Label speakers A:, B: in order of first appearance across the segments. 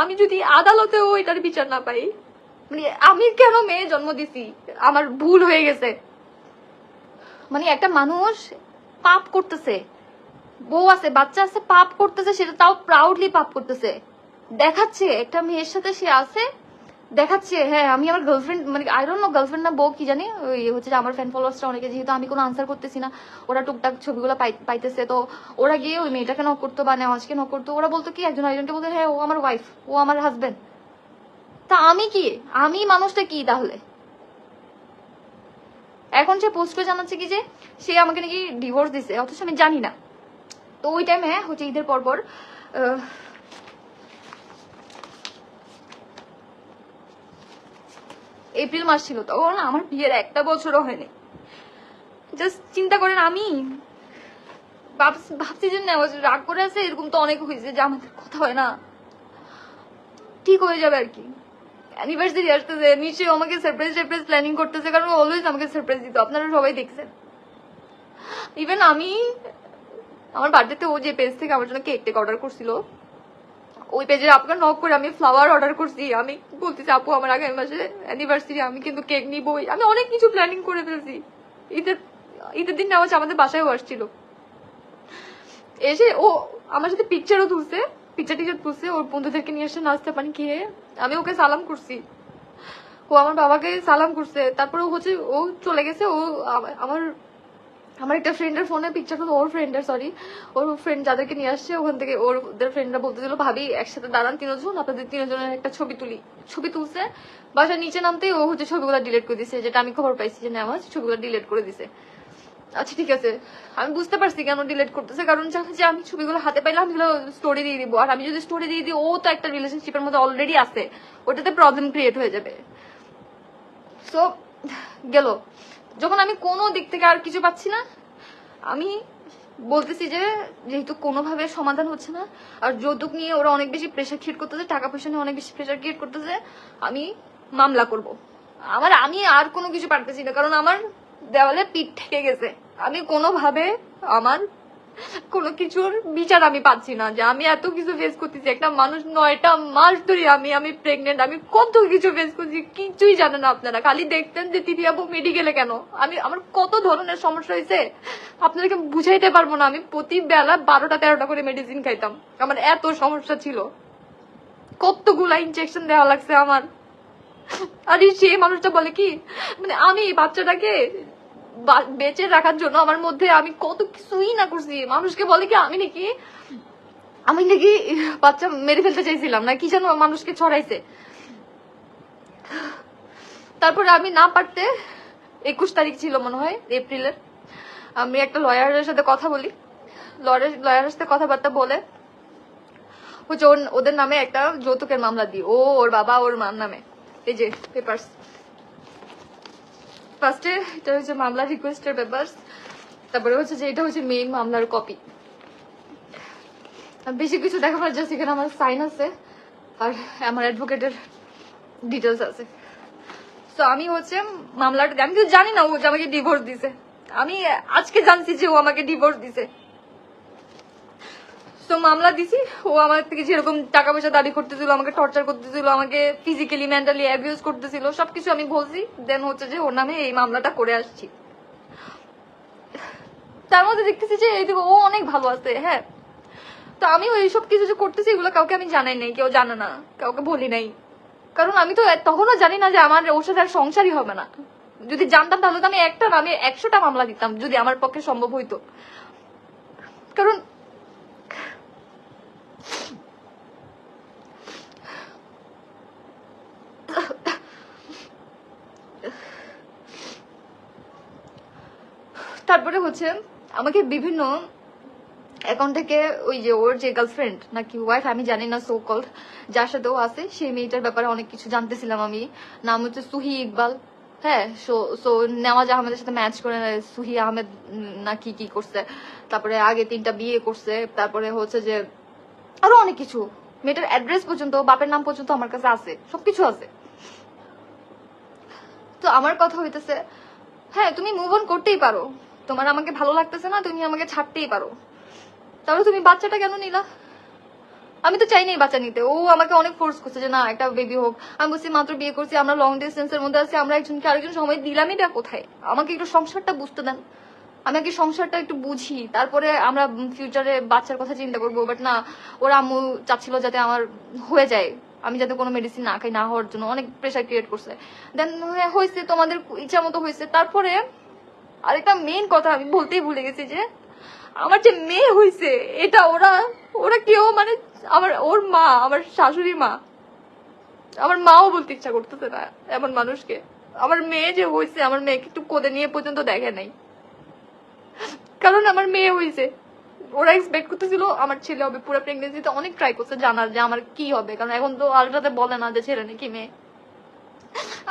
A: আমি যদি আদালতেও এটার বিচার না পাই মানে আমি কেন মেয়ে জন্ম দিছি? আমার ভুল হয়ে গেছে। মানে একটা মানুষ পাপ করতেছে, বউ আছে, বাচ্চা আছে, পাপ করতেছে, সেটা তাও প্রাউডলি পাপ করতেছে। দেখাচ্ছে একটা মেয়ের সাথে সে আছে দেখাচ্ছে হ্যাঁ আমি আমার গার্লফ্রেন্ড মানে আই ডোন্ট নো গার্লফ্রেন্ড না, বউ কি জানি, ওই হচ্ছে যে আমার ফ্যান ফলোয়ার্সরা অনেকে, যেহেতু আমি কোনো আনসার করতেছি না, ওরা টুকটাক ছবিগুলো পাই- পাইতেছে, তো ওরা গিয়ে ওই মেয়েটাকে নক করতো বা নেওয়াজকে নক করতো, ওরা বলতো কি, একজন আরেকজনকে বলতো হ্যাঁ ও আমার ওয়াইফ ও আমার হাজবেন্ড তা আমি কি? আমি মানুষটা কি তাহলে? এখন সে পোস্ট করে জানাচ্ছে কি যে, সে আমাকে নাকি ডিভোর্স দিছে, অথচ আমি জানি না। তো ওই টাইমে হচ্ছে ঈদের পর পর আহ, এপ্রিল মাস ছিল, তখন আমার বিয়ের একটা বছরও হয়নি। জাস্ট চিন্তা করেন, আমি ভাবছি- যে নেওয়াজ রাগ করে আছে, এরকম তো অনেক হয়েছে যে আমাদের কথা হয় না। ঠিক হয়ে যাবে আর কি। অ্যানিভার্সারি আসতেছে, নিশ্চয়ই আমাকে সারপ্রাইজ সারপ্রাইজ প্ল্যানিং করতেছে, কারণ অলওয়েজ আমাকে সারপ্রাইজ দিত, আপনারা সবাই দেখছেন। ইভেন আমি, আমার বার্থডেতে ও যে পেজ থেকে আমার জন্য কেক টেক অর্ডার করছিল ওই পেজে আপনাকে নক করে আমি ফ্লাওয়ার অর্ডার করছি। আমি বলতেছি, আপু, আমার আগামী মাসে অ্যানিভার্সারি আমি কিন্তু কেক নিবই। আমি অনেক কিছু প্ল্যানিং করে ফেলছি। ঈদের ঈদের দিন নেওয়া আমাদের বাসায়ও আসছিল। এসে ও আমার সাথে পিকচারও তুলছে পিকচার টিচার তুলছে, ওর বন্ধুদেরকে নিয়ে এসে নাচতে পানি খেয়ে আমি ওকে সালাম করছি। ও আমার বাবাকে সালাম করছে। তারপরে ও হচ্ছে, ও চলে গেছে, ও আমা- আমার আমার একটা ফ্রেন্ডের ফোনে পিকচার তো ওর ফ্রেন্ডের সরি ওর ফ্রেন্ড যাদেরকে নিয়ে আসছে, ওখান থেকে ওদের ফ্রেন্ডরা বলতেছিল, ভাবি, একসাথে দাঁড়ান তিনজন, আপনাদের তিনজনের একটা ছবি তুলি, ছবি তুলছে। বাসার নিচে নামতেই ও হচ্ছে ছবিগুলো ডিলিট করে দিছে, যেটা আমি খবর পাইছি যে নেওয়া ছবিগুলো ডিলিট করে দিছে। আচ্ছা ঠিক আছে। আমি বুঝতে পারছি কেন ডিলিট করতেছে, কারণ জানে যে, আমি ছবিগুলো হাতে পাইলে আমি স্টোরি দিয়ে দিব। আর আমি যদি স্টোরি দিয়ে দিই, ও তো একটা রিলেশনশিপের মধ্যে অলরেডি আছে। ওটাতে প্রবলেম ক্রিয়েট হয়ে যাবে। সো গেল। যখন আমি কোনো দিক থেকে আর কিছু পাচ্ছি না, আমি বলতেছি যে যেহেতু কোনোভাবে সমাধান হচ্ছে না, আর যৌতুক নিয়ে ওরা অনেক বেশি প্রেশার ক্রিয়েট করতেছে, টাকা পয়সা নিয়ে অনেক বেশি প্রেশার ক্রিয়েট করতেছে, আমি মামলা করব। আমার, আমি আর কোনো কিছু পারতেছি না, কারণ আমার দেওয়ালে পিঠ ঠেকে গেছে। আমি কোনোভাবে আমার কোনো কিছুর বিচার আমি পাচ্ছি না যে আমি এত কিছু ফেস করতেছি। একটা মানুষ নয়টা মাস ধরে আমি আমি প্রেগনেন্ট আমি কত কিছু ফেস করছি, কিছুই জানেন না আপনারা। খালি দেখতেন যে তিথি আপু মেডিকেলে কেন? আমি, আমার কত ধরনের সমস্যা হয়েছে, আপনাদেরকে বুঝাইতে পারব না। আমি প্রতি বেলা বারোটা, তেরোটা করে মেডিসিন খাইতাম। আমার এত সমস্যা ছিল। কতগুলা ইনজেকশন দেওয়া লাগছে আমার। আর সেই মানুষটা বলে কি মানে আমি বাচ্চাটাকে বেঁচে রাখার জন্য আমার মধ্যে আমি কত কিছুই না করছি। মানুষকে বলে কি আমি নাকি আমি নাকি বাচ্চা মেরে ফেলতে চাইছিলাম না, কি যেন মানুষকে ছড়াইছে। তারপরে আমি না পারতে, একুশ তারিখ ছিল মনে হয়, এপ্রিলের, আমি একটা লয়ারের সাথে কথা বলি। লয়ারের লয়ারের সাথে কথাবার্তা বলে, হচ্ছে ওদের নামে একটা যৌতুকের মামলা দিই। ও ওর বাবা, ওর মার নামে। এই যে পেপার্স ফার্স্টে এটা হচ্ছে মামলা রিকোয়েস্টের ব্যাপার। তারপরে হচ্ছে যে এটা হচ্ছে মেইন মামলার কপি বেশি কিছু দেখাবার যাচ্ছে এখানে আমার সাইন আছে আর আমার অ্যাডভোকেটের ডিটেলস আছে। তো আমি হচ্ছে মামলাটা আমি তো জানি না ও আমাকে ডিভোর্স দিছে। আমি আজকে জানছি যে ও আমাকে ডিভোর্স দিছে। তো মামলা দিছি। ও আমার থেকে যেরকম টাকা পয়সা দাবি করতেছিল, আমাকে টর্চার করতেছিল, আমাকে ফিজিক্যালি মেন্টালি অ্যাবিউজ করতেছিল, সবকিছু আমি বলছি। দেন হচ্ছে যে ওর নামে এই মামলাটা করে আসছি। তার মধ্যে দেখতেছি যে এইদিকে ও অনেক ভালো আছে হ্যাঁ। তো আমি ওই সব কিছু যে করতেছি, এগুলো কাউকে আমি জানাই নাই, কেউ জানে না, কাউকে বলি নাই। কারণ আমি তো তখনও জানি না যে আমার, ওর সাথে আর সংসারই হবে না। যদি জানতাম তাহলে তো আমি একটা আমি একশোটা মামলা দিতাম, যদি আমার পক্ষে সম্ভব হইতো। কারণ তারপরে হচ্ছে আমাকে বিভিন্ন অ্যাকাউন্ট থেকে ওই যে ওর যে গার্লফ্রেন্ড নাকি ওয়াইফ আমি জানি না সো কল যার সাথে ও আছে সেই মেয়েটার ব্যাপারে অনেক কিছু জানতেছিলাম আমি। নাম হচ্ছে সুহি ইকবাল। হ্যাঁ সো সো নেওয়াজ আহমেদের সাথে ম্যাচ করে সুহি আহমেদ উম, না কি কি করছে। তারপরে আগে তিনটা বিয়ে করছে তারপরে হচ্ছে যে আরও অনেক কিছু। মেয়েটার অ্যাড্রেস পর্যন্ত বাপের নাম পর্যন্ত আমার কাছে আছে সবকিছু আছে। তো আমার কথা হইতেছে হ্যাঁ তুমি মুভ অন করতেই পারো। তোমার আমাকে ভালো লাগতেছে না, তুমি আমাকে ছাড়তেই পারো। তাহলে তুমি বাচ্চাটা কেন নিলা? আমি তো চাইনি বাচ্চা নিতে। ও আমাকে অনেক ফোর্স করছে যে, না, একটা বেবি হোক। আমি বলছি, মাত্র বিয়ে করছি, আমরা লং ডিস্টেন্সের মধ্যে আছি, আমরা একজনকে আরেকজন সময় দিলামই না কোথায়। আমাকে একটু সংসারটা বুঝতে দেন। আমি আগে সংসারটা একটু বুঝি, তারপরে আমরা ফিউচারে বাচ্চার কথা চিন্তা করব। বাট না, ওরা আম্মু চাচ্ছিল যাতে আমার হয়ে যায়। আমি যাতে কোনো মেডিসিন না খাই, না হওয়ার জন্য অনেক প্রেশার ক্রিয়েট করছে। দেন হয়েছে, তোমাদের ইচ্ছা মতো হয়েছে। তারপরে আরেকটা মেইন কথা আমি বলতেই ভুলে গেছি যে, আমার যে মেয়ে হয়েছে এটা ওরা ওরা কেউ মানে আমার, ওর মা, আমার শাশুড়ি মা, আমার মাও বলতে ইচ্ছা করতেছে না এমন মানুষকে। আমার মেয়ে যে হয়েছে আমার মেয়েকে একটু কোদে নিয়ে পর্যন্ত দেখে নাই। কারণ আমার মেয়ে হয়েছে ওরা এক্সপেক্ট করতেছিল আমার ছেলে হবে, পুরো প্রেগনেন্সিতে অনেক ট্রাই করছে জানার যে আমার কি হবে। কারণ এখন তো আলট্রাতে বলে না যে ছেলে নাকি মেয়ে।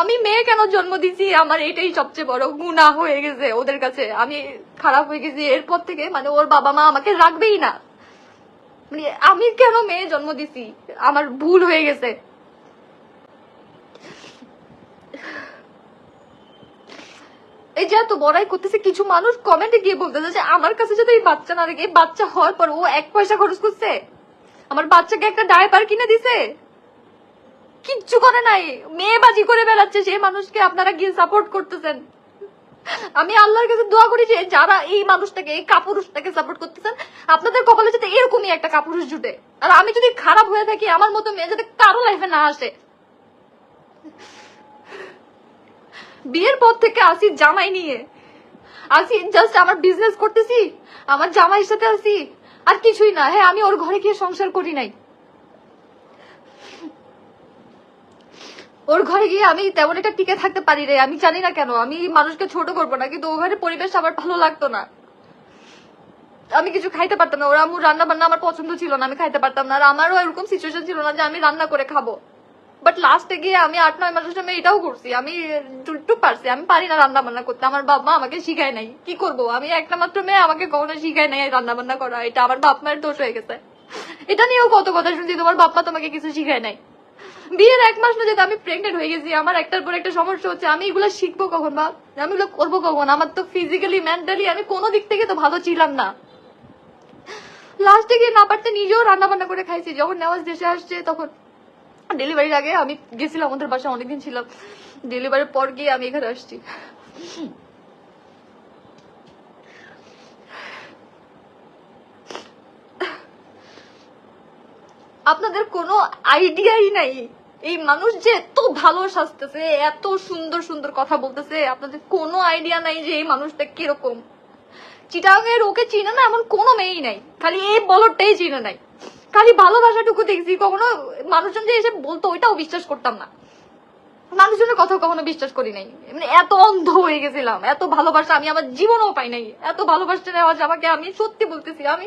A: আমি মেয়ে কেন জন্ম দিছি আমার এটাই সবচেয়ে বড় গুণা হয়ে গেছে ওদের কাছে। আমি খারাপ হয়ে গেছি। এরপর থেকে মানে ওর বাবা মা আমাকে রাখবেই না। মানে আমি কেন মেয়ে জন্ম দিছি আমার ভুল হয়ে গেছে। এই যে এত বড়াই করতেছে, কিছু মানুষ কমেন্টে গিয়ে বলতেছে যে, আমার কাছে যদি এই বাচ্চা না রেখে বাচ্চা হওয়ার পর ও এক পয়সা খরচ করছে। আমার বাচ্চাকে একটা ডায়পার কিনে দিছে। কিচ্ছু করে নাই। মেয়েবাজি করে বেড়াচ্ছে সেই মানুষকে আপনারা গিয়ে সাপোর্ট করতেছেন। আমি আল্লাহর কাছে দোয়া করি যে যারা এই মানুষটাকে, এই কাপুরুষটাকে সাপোর্ট করতেছেন, আপনাদের কপালে যাতে এরকমই একটা কাপুরুষ জুটে। আর আমি যদি খারাপ হয়ে থাকি, আমার মতো মেয়ে যাতে কারও লাইফে না আসে। বিয়ের পর থেকে আসি জামাই নিয়ে। আসি জাস্ট আমার বিজনেস করতেছি, আমার জামাইয়ের সাথে আসি। আর কিছুই না। হ্যাঁ আমি ওর ঘরে গিয়ে সংসার করি নাই। ওর ঘরে গিয়ে আমি তেমন একটা টিকে থাকতে পারি রে, আমি জানি না কেন, আমি মানুষকে ছোট করব না, কিন্তু ওখানে পরিবেশ আমার ভালো লাগতো না। আমি কিছু খাইতে পারতাম না, ওরা আমার রান্না বান্না আমার পছন্দ ছিল না, আমি খাইতে পারতাম না, আর আমারও এরকম সিচুয়েশন ছিল না যে আমি রান্না করে খাব। বাট লাস্টে গিয়ে আমি আট, নয় মাসের সময় এটাও করছি, আমি টুকটুক পারছি, আমি পারি না রান্না বান্না করতে, আমার বাপ মা আমাকে শিখায় নাই, কি করব? আমি একটা মাত্র মেয়ে, আমাকে কখনো শিখায় নাই রান্না বান্না করা, এটা আমার বাপ মায়ের দোষ হয়ে গেছে। এটা নিয়েও কত কথা শুনছি, তোমার বাপ মা তোমাকে কিছু শিখায় নাই। বিয়ের এক মাস যেতে আমি প্রেগনেন্ট হয়ে গেছি, আমার একটার পর একটা সমস্যা হচ্ছে, আমি এগুলো শিখব কখন বা? আমি এগুলো করব কখন? আমার তো ফিজিক্যালি মেন্টালি আমি কোনো দিক থেকে তো ভালো ছিলাম না। লাস্টে গিয়ে না পারতে নিজেও রান্না বান্না করে খাইছি। যখন নেওয়াজ দেশে আসছে, তখন ডেলিভারির আগে আমি গেছিলাম, ওদের বাসায় অনেকদিন ছিলাম। ডেলিভারির পর গিয়ে আমি এখানে আসছি। আপনাদের কোনো আইডিয়াই নাই। এই মানুষ যে এত ভালো সাজতেছে, এত সুন্দর সুন্দর কথা বলতেছে, আপনাদের কোনো আইডিয়া নাই যে এই মানুষটা কীরকম। চিটাং এর ওকে চিনে না এমন কোনো মেয়েই নাই। খালি এই বলরটাই চিনে নাই। খালি ভালোবাসাটুকু দেখছি, কখনো মানুষজন যে এসে বলতো, ওইটাও বিশ্বাস করতাম না। মানুষজনের কথা কখনো বিশ্বাস করি নাই। মানে এত অন্ধ হয়ে গেছিলাম, এত ভালোবাসা আমি আমার জীবনেও পাই নাই। এত ভালোবাসা নেওয়াজ আমাকে আমি সত্যি বলতেছি, আমি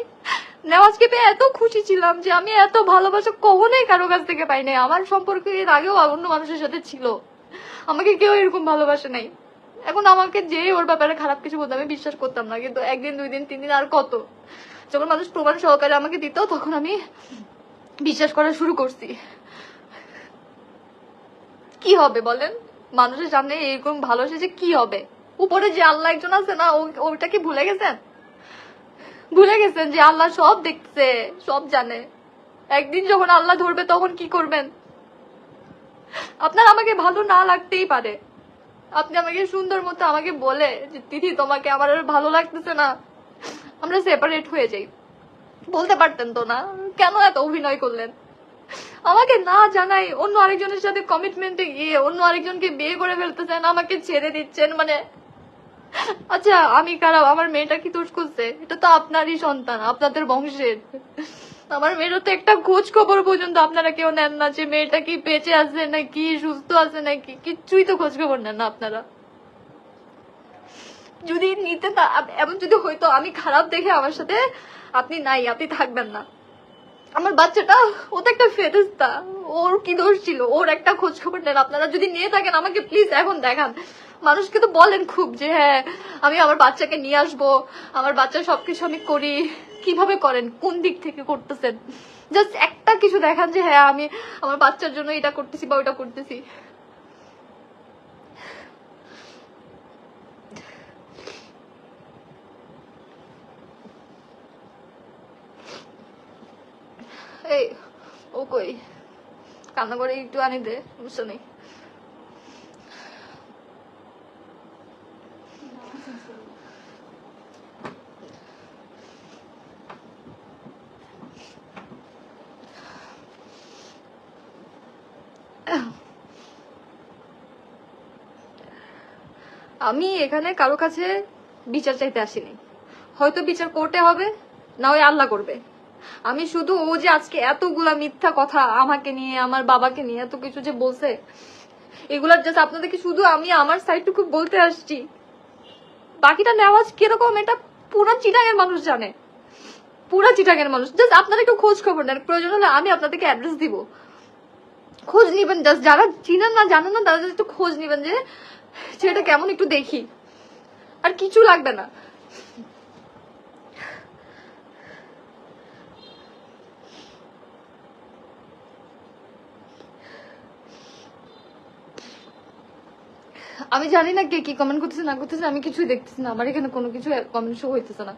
A: নেওয়াজকে পেয়ে এত খুশি ছিলাম যে আমি এত ভালোবাসা কখনোই কারও কাছ থেকে পাই নাই। আমার সম্পর্ক এর আগেও অন্য মানুষের সাথে ছিল। আমাকে কেউ এরকম ভালোবাসে নাই। এখন আমাকে যে ওর ব্যাপারে খারাপ কিছু বলতো আমি বিশ্বাস করতাম না, কিন্তু একদিন দুই দিন তিন দিন আর কত? যখন মানুষ প্রমাণ সহকারে আমাকে দিত, তখন আমি বিশ্বাস করা শুরু করছি। কি হবে বলেন? মানুষের সামনে এরকম ভালো এসেছে, কি হবে? উপরে যে আল্লাহ একজন আছে না, ও- ওটা কি ভুলে গেছেন? ভুলে গেছেন যে আল্লাহ সব দেখছে সব জানে। একদিন যখন আল্লাহ ধরবে, তখন কি করবেন? আপনার আমাকে ভালো না লাগতেই পারে। আপনি আমাকে সুন্দর মতো আমাকে বলে যে, দিদি, তোমাকে আমার আর ভালো লাগতেছে না। আমরা সেপারেট হয়ে যাই। বলতে পারতেন তো না? কেন এত অভিনয় করলেন? আমাকে না জানাই, অন্য আরেকজনের সাথে কমিটমেন্টে গিয়ে অন্য আরেকজনকে বিয়ে করে ফেলতেছেন, আমাকে ছেড়ে দিচ্ছেন মানে আচ্ছা আমি খারাপ, আমার মেয়েটা কি দোষ করছে? এটা তো আপনারই সন্তান, আপনাদের বংশের। আমার মেয়ের তো একটা খোঁজ খবর পর্যন্ত আপনারা কেউ নেন না, যে মেয়েটা কি বেঁচে আছে নাকি, সুস্থ আছে নাকি, কিচ্ছুই তো খোঁজ খবর নেন না আপনারা। যদি নিতে এমন যদি হইতো, আমি খারাপ দেখে আমার সাথে আপনি নাই, আপনি থাকবেন না। আমার বাচ্চাটা, ও তো একটা ফেরেস্তা ওর কি দোষ ছিল? ওর একটা খোঁজ খবর নেন। আপনারা যদি নিয়ে থাকেন, আমাকে প্লিজ এখন দেখান। মানুষকে তো বলেন খুব যে হ্যাঁ আমি আমার বাচ্চাকে নিয়ে আসব। আমার বাচ্চা সবকিছু আমি করি। কীভাবে করেন? কোন দিক থেকে করতেছেন? জাস্ট একটা কিছু দেখান যে হ্যাঁ আমি আমার বাচ্চার জন্য এটা করতেছি বা ওটা করতেছি। এই, ও কান্না করে একটু আনি দে সমস্যা নেই আমি এখানে কারও কাছে বিচার চাইতে আসিনি। হয়তো বিচার কোর্টে হবে, না ওই আল্লাহ করবে। আমি শুধু ও যে আজকে এতগুলা মিথ্যা কথা আমাকে নিয়ে, আমার বাবাকে নিয়ে এত কিছু যে বলছে, এগুলার জাস্ট আপনাদেরকে শুধু আমি আমার সাইডটুকু বলতে আসছি। বাকিটা নেওয়াজ কীরকম, এটা পুরা চিটাগের মানুষ জানে। পুরা চিটাগের মানুষ। জাস্ট আপনারা একটু খোঁজ খবর নেন, প্রয়োজন হলে আমি আপনাদেরকে অ্যাড্রেস দিব। খোঁজ নিবেন জাস্ট যারা চিনেন না, জানেন না, তারা একটু খোঁজ নিবেন যে সেটা কেমন একটু দেখি। আর কিছু লাগবে না। আমি জানি না কে কি কমেন্ট করতেছে, না করতেছে, আমি কিছুই দেখতেছি না। আমার এখানে কোনো কিছু কমেন্ট শো হইতেছে না।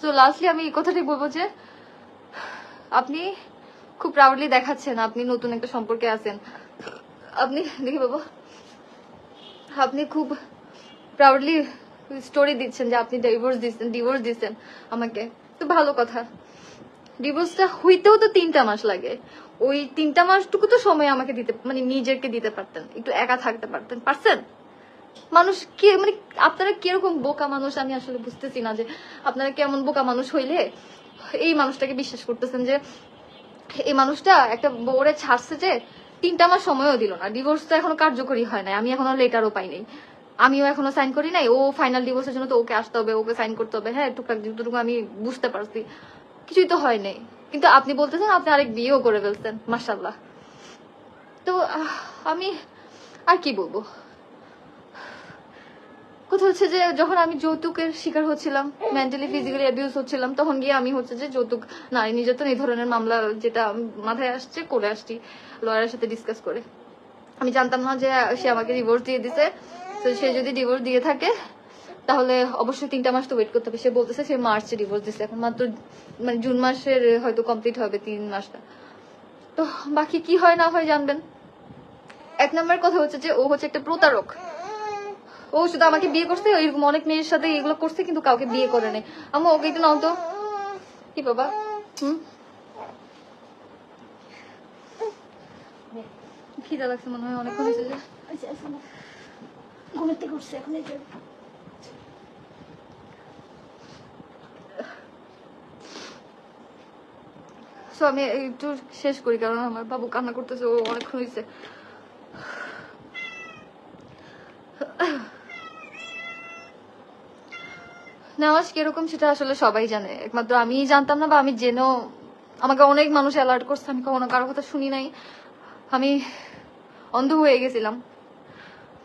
A: তো লাস্টলি আমি এই কথাটাই বলব যে, আপনি খুব প্রাউডলি দেখাচ্ছেন, আপনি নতুন একটা সম্পর্কে আছেন। আপনি, দেখি বাবা, আপনি খুব প্রাউডলি স্টোরি দিচ্ছেন যে আপনি ডিভোর্স দিচ্ছেন ডিভোর্স দিচ্ছেন আমাকে। তো ভালো কথা। ডিভোর্সটা হইতেও তো তিনটা মাস লাগে। ওই তিনটা মাসটুকু তো সময় আমাকে দিতে মানে নিজেকে দিতে পারতেন। একটু একা থাকতে পারতেন। পারছেন? মানুষ কে মানে আপনারা কীরকম বোকা মানুষ আমি আসলে বুঝতেছি না যে আপনারা কেমন বোকা মানুষ হইলে এই মানুষটাকে বিশ্বাস করতেছেন যে এই মানুষটা একটা বোর্ডে ছাড়ছে যে তিনটা মাস সময়ও দিল না। ডিভোর্স তো এখনও কার্যকরী হয় নাই। আমি এখনও লেটারও পাই নাই আমিও এখনও সাইন করি নাই। ও ফাইনাল ডিভোর্সের জন্য তো ওকে আসতে হবে, ওকে সাইন করতে হবে। হ্যাঁ টুকটাক যতটুকু আমি বুঝতে পারছি। কিছুই তো হয় নাই। কিন্তু আপনি বলতেছেন, আপনি আরেক বিয়েও করে ফেলছেন মাসাল্লাহ তো আমি আর কি বলব? কথা হচ্ছে যে, যখন আমি যৌতুকের শিকার হচ্ছিলাম মেন্টালি ফিজিক্যালি অ্যাবিউজ হচ্ছিলাম, তখন গিয়ে আমি হচ্ছে যে যৌতুক, নারী নির্যাতন, এই ধরনের মামলা যেটা মাথায় আসছে, করে আসছি লয়ারের সাথে ডিসকাস করে। আমি জানতাম না যে সে আমাকে ডিভোর্স দিয়ে দিছে, তো সে যদি ডিভোর্স দিয়ে থাকে তাহলে অবশ্যই তিনটা মাস তো ওয়েট করতে হবে। সে বলতেছে সে মার্চে ডিভোর্স দিছে। এখন মাত্র মানে জুন মাসের হয়তো কমপ্লিট হবে তিন মাসটা। তো বাকি কি হয় না হয় জানবেন। এক নম্বর কথা হচ্ছে যে ও হচ্ছে একটা প্রতারক। ও শুধু আমাকে বিয়ে করছে এরকম অনেক মেয়ের সাথে এগুলো করছে কিন্তু কাউকে বিয়ে করে নেই। আমি ওকে একটু নাও তো। কি বাবা? হুম? খিদা লাগছে মনে হয় অনেকক্ষণ
B: আচ্ছা, আচ্ছা। ঘুমের থেকে উঠছে এখন এই যে
A: সো আমি একটু শেষ করি, কারণ আমার বাবু কান্না করতেছে, ও অনেকক্ষণ হয়েছে নেওয়াজ কীরকম সেটা আসলে সবাই জানে। একমাত্র আমি জানতাম না বা আমি জেনেও আমাকে অনেক মানুষ অ্যালার্ট করছে, আমি কখনো কারও কথা শুনি নাই। আমি অন্ধ হয়ে গেছিলাম।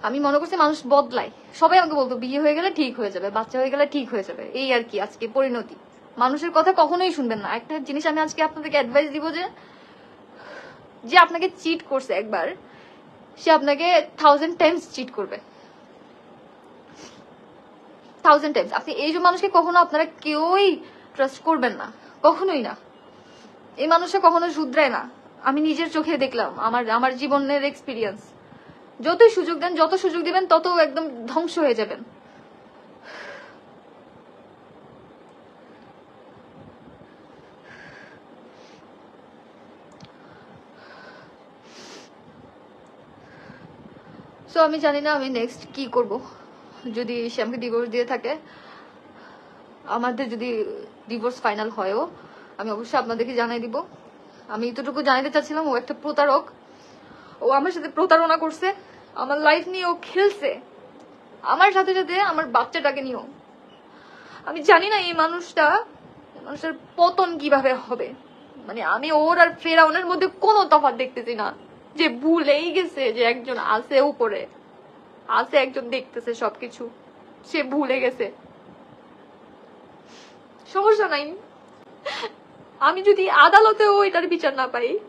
A: আমি মনে করছি মানুষ বদলায়। সবাই আমাকে বলতো, বিয়ে হয়ে গেলে ঠিক হয়ে যাবে, বাচ্চা হয়ে গেলে ঠিক হয়ে যাবে। এই আর কি, আজকে পরিণতি। মানুষের কথা কখনোই শুনবেন না। একটা জিনিস আমি আজকে আপনাদেরকে অ্যাডভাইস দিব যে যে আপনাকে চিট করছে একবার, সে আপনাকে থাউজেন্ড টাইমস চিট করবে। থাউজেন্ড টাইমস আপনি এই যে মানুষকে কখনো আপনারা কেউই ট্রাস্ট করবেন না। কখনোই না। এই মানুষটা কখনো শুধরায় না। আমি নিজের চোখে দেখলাম, আমার আমার জীবনের এক্সপিরিয়েন্স যতই সুযোগ দেন, যত সুযোগ দিবেন, তত একদম ধ্বংস হয়ে যাবেন। সো আমি জানি না আমি নেক্সট কি করব। যদি সে আমাকে ডিভোর্স দিয়ে থাকে, আমাদের যদি ডিভোর্স ফাইনাল হয়ও, আমি অবশ্যই আপনাদেরকে জানাই দিব। আমি এতটুকু জানাতে চাচ্ছিলাম, ও একটা প্রতারক। ও আমার সাথে প্রতারণা করছে, আমার লাইফ নিয়ে ও খেলছে। আমার সাথে সাথে আমার বাচ্চাটাকে নিয়েও। আমি জানি না এই মানুষটা মানুষের পতন কীভাবে হবে। মানে আমি ওর আর ফেরাউনের মধ্যে কোনো তফাৎ দেখতেছি না। যে ভুলেই গেছে যে একজন আছে উপরে। আছে, একজন দেখতেছে সবকিছু। সে ভুলে গেছে। সমস্যা নাই। আমি যদি আদালতেও এটার বিচার না পাই